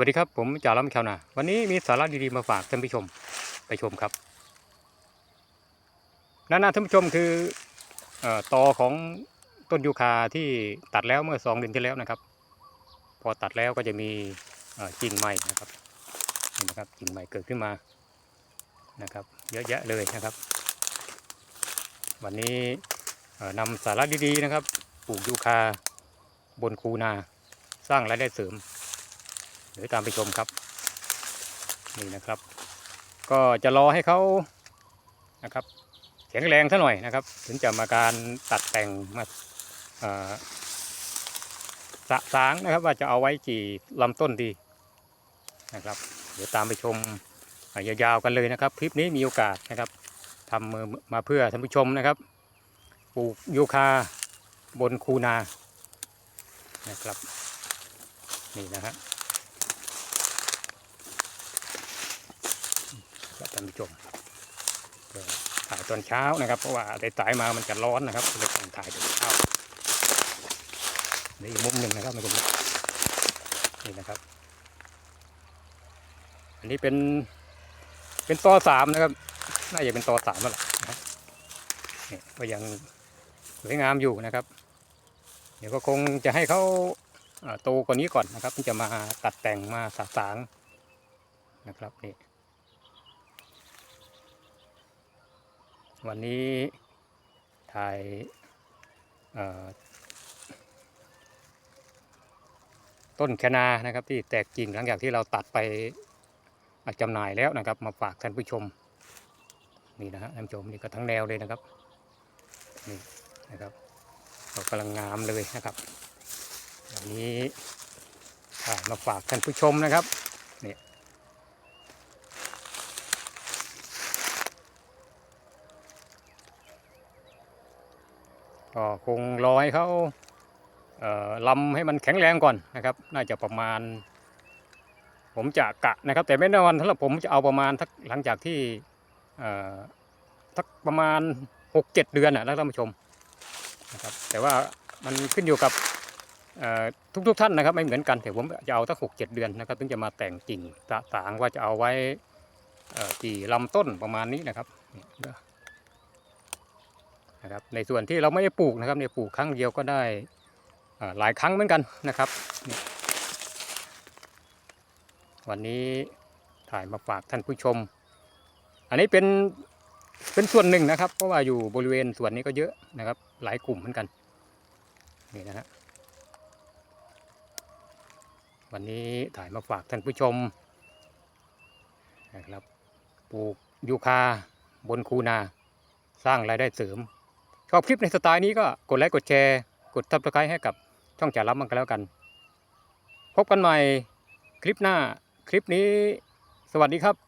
วัสดีครับ ผมจ่าล้ำชาวนา วันนี้มีสาระดีๆมาฝากท่านผู้ชมไปชมครับนั่นนะท่านผู้ชมคืออตอของต้นยูคาที่ตัดแล้วเมื่อสองเดือนที่แล้วนะครับ พอตัดแล้วก็จะมีกิ่งใหม่นะครับนี่นะครับกิ่งใหม่เกิดขึ้นมานะครับ เยอะแยะเลยนะครับ วันนี้นำสาระดีๆนะครับ ปลูกยูคาบนคูนาสร้างรายได้เสริม เดี๋ยวตามไปชมครับนี่นะครับ ก็จะรอให้เขานะครับแข็งแรงซะหน่อยนะครับ ถึงจะมาการตัดแต่งมาสะสางนะครับ ว่าจะเอาไว้กี่ลำต้นดีนะครับ เดี๋ยวตามไปชมยาวๆกันเลยนะครับ คลิปนี้มีโอกาสนะครับทำมือมาเพื่อท่านผู้ชมนะครับปลูกยูคาบนคูนานะครับ นี่นะฮะ ครับ ท่านผู้ชมถ่ายตอนเช้านะครับ เพราะว่าได้สายมามันจะร้อนนะครับเลยต้องถ่ายตอนเช้านี่อีกมุมหนึ่งนะครับมันจะมีนี่นะครับ อันนี้เป็นเป็นตอสามนะครับ น่าจะเป็นตอสามแล้วล่ะนะนี่ก็ยังสวยงามอยู่นะครับ เดี๋ยวก็คงจะให้เขาโตกว่านี้ก่อนนะครับถึงจะมาตัดแต่งมาสะสางนะครับนี่ วันนี้ถ่ายต้นแคนานะครับที่แตกกิ่งหลังจากที่เราตัดไปอะจำหน่ายแล้วนะครับ มาฝากท่านผู้ชมนี่นะฮะท่านผู้ชมนี่ก็ทั้งแนวเลยนะครับนี่นะครับก็กำลังงามเลยนะครับวันนี้ถ่ายมาฝากท่านผู้ชมนะครับ ก็คงรอให้เขาเอ่อลำให้มันแข็งแรงก่อนนะครับ น่าจะประมาณ ผมจะกะนะครับ แต่ไม่แน่นอนถ้าผมจะเอาประมาณทักหลังจากที่ทักประมาณหกเจ็ดเดือนนะท่านผู้ชมนะครับแต่ว่ามันขึ้นอยู่กับเอ่อทุกๆท่านนะครับไม่เหมือนกันแต่ผมจะเอาทักหกเจ็ดเดือนนะครับถึงจะมาแต่งกิ่งสะสางว่าจะเอาไว้กี่ลำต้นประมาณนี้นะครับ นะครับ ในส่วนที่เราไม่ได้ปลูกนะครับเนี่ยปลูกครั้งเดียวก็ได้หลายครั้งเหมือนกันนะครับ วันนี้ถ่ายมาฝากท่านผู้ชม อันนี้เป็นเป็นส่วนหนึ่งนะครับ เพราะว่าอยู่บริเวณส่วนนี้ก็เยอะนะครับ หลายกลุ่มเหมือนกันนี่นะฮะวันนี้ถ่ายมาฝากท่านผู้ชมนะครับปลูกยูคาบนคูนา สร้างรายได้เสริม ชอบคลิปในสไตล์นี้ก็กดไลค์กดแชร์กดทับสไครต์ให้กับช่องจ่ารับมันกันแล้วกัน พบกันใหม่คลิปหน้าคลิปนี้ สวัสดีครับ